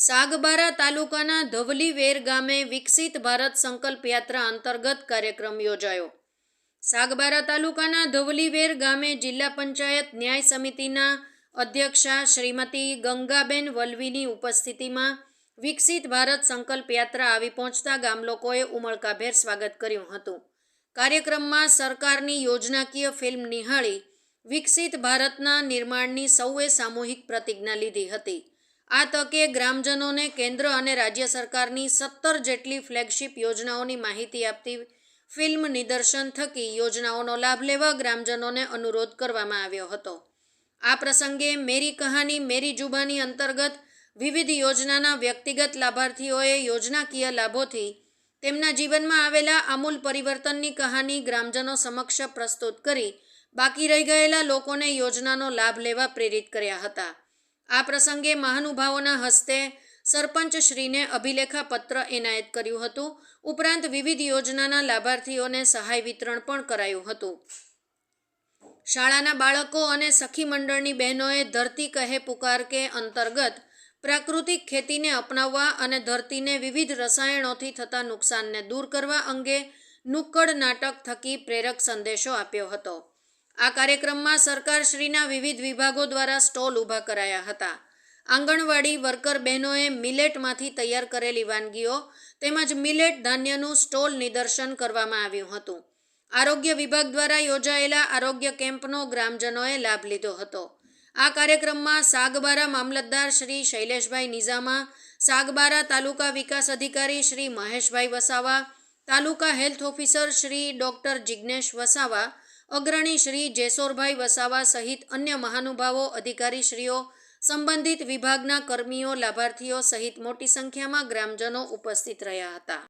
સાગબારા તાલુકાના ધવલીવેર ગામે વિકસિત ભારત સંકલ્પ યાત્રા અંતર્ગત કાર્યક્રમ યોજાયો. સાગબારા તાલુકાના ધવલીવેર ગામે જિલ્લા પંચાયત ન્યાય સમિતિના અધ્યક્ષા શ્રીમતી ગંગાબેન વલવીની ઉપસ્થિતિમાં વિકસિત ભારત સંકલ્પ યાત્રા આવી પહોંચતા ગામલોકોએ ઉમળકાભેર સ્વાગત કર્યું હતું. કાર્યક્રમમાં સરકારની યોજનાકીય ફિલ્મ નિહાળી વિકસિત ભારતના નિર્માણની સૌએ સામૂહિક પ્રતિજ્ઞા લીધી હતી. આ તકે ગ્રામજનોને કેન્દ્ર અને રાજ્ય સરકારની સત્તર જેટલી ફ્લેગશિપ યોજનાઓની માહિતી આપતી ફિલ્મ નિદર્શન થકી યોજનાઓનો લાભ લેવા ગ્રામજનોને અનુરોધ કરવામાં આવ્યો હતો. આ પ્રસંગે મેરી કહાની મેરી જુબાની અંતર્ગત વિવિધ યોજનાના વ્યક્તિગત લાભાર્થીઓએ યોજનાકીય લાભોથી તેમના જીવનમાં આવેલા આમૂલ પરિવર્તનની કહાની ગ્રામજનો સમક્ષ પ્રસ્તુત કરી બાકી રહી ગયેલા લોકોને યોજનાનો લાભ લેવા પ્રેરિત કર્યા હતા. આ પ્રસંગે મહાનુભાવોના હસ્તે સરપંચશ્રીને અભિલેખા પત્ર એનાયત કર્યું હતું. ઉપરાંત વિવિધ યોજનાના લાભાર્થીઓને સહાય વિતરણ પણ કરાયું હતું. શાળાના બાળકો અને સખી મંડળની બહેનોએ ધરતી કહે પુકાર કે અંતર્ગત પ્રાકૃતિક ખેતીને અપનાવવા અને ધરતીને વિવિધ રસાયણોથી થતા નુકસાનને દૂર કરવા અંગે નુક્કડ નાટક થકી પ્રેરક સંદેશો આપ્યો હતો. આ કાર્યક્રમમાં સરકારશ્રીના વિવિધ વિભાગો દ્વારા સ્ટોલ ઊભા કરાયા હતા. આંગણવાડી વર્કર બહેનોએ મિલેટમાંથી તૈયાર કરેલી વાનગીઓ તેમજ મિલેટ ધાન્યનું સ્ટોલ નિદર્શન કરવામાં આવ્યું હતું. આરોગ્ય વિભાગ દ્વારા યોજાયેલા આરોગ્ય કેમ્પનો ગ્રામજનોએ લાભ લીધો હતો. આ કાર્યક્રમમાં સાગબારા મામલતદાર શ્રી શૈલેષભાઈ નિઝામા, સાગબારા તાલુકા વિકાસ અધિકારી Shri Maheshbhai Vasava, taluka health officer Shri doctor Jignesh Vasava અગ્રણી શ્રી જેસોરભાઈ વસાવા સહિત અન્ય મહાનુભાવો, અધિકારીશ્રીઓ સંબંધિત વિભાગના કર્મીઓ, લાભાર્થીઓ સહિત મોટી સંખ્યામાં ગ્રામજનો ઉપસ્થિત રહ્યા હતા.